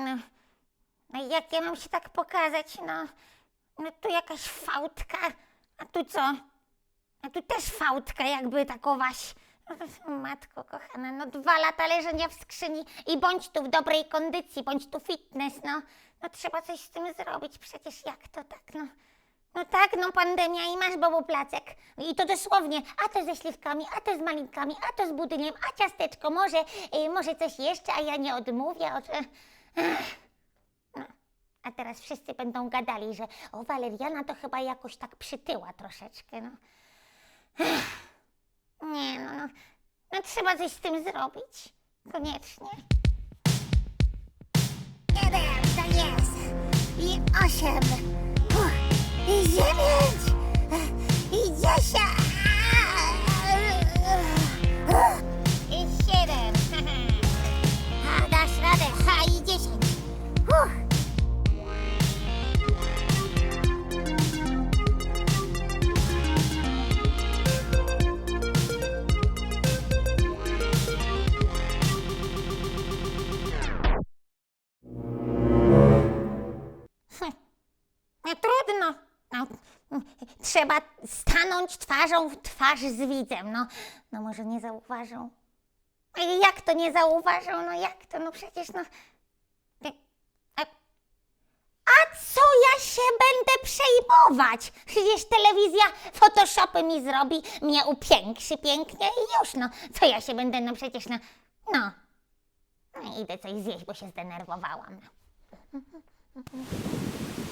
No, no jak ja mam się tak pokazać, no, no tu jakaś fałdka, a tu co? A tu też fałdka jakby takowaś. No, Matko kochana, no dwa lata leżenia w skrzyni i bądź tu w dobrej kondycji, bądź tu fitness, no. No trzeba coś z tym zrobić, przecież jak to tak, no. No tak, no pandemia i masz bobu placek. I to dosłownie, a to ze śliwkami, a to z malinkami, a to z budyniem, a ciasteczko, może, y, może coś jeszcze, a ja nie odmówię. Od... A teraz wszyscy będą gadali, że o Waleriana to chyba jakoś tak przytyła troszeczkę, no. Ech. Nie no, no, no trzeba coś z tym zrobić. Koniecznie. Jeden, to jest. I osiem. Uch, I trzeba stanąć twarzą w twarz z widzem. No, no może nie zauważą. Jak to nie zauważą? No jak to? No przecież no... A co ja się będę przejmować? Przecież telewizja Photoshopy mi zrobi, mnie upiększy pięknie i już no. Co ja się będę, no przecież no... No. no idę coś zjeść, bo się zdenerwowałam.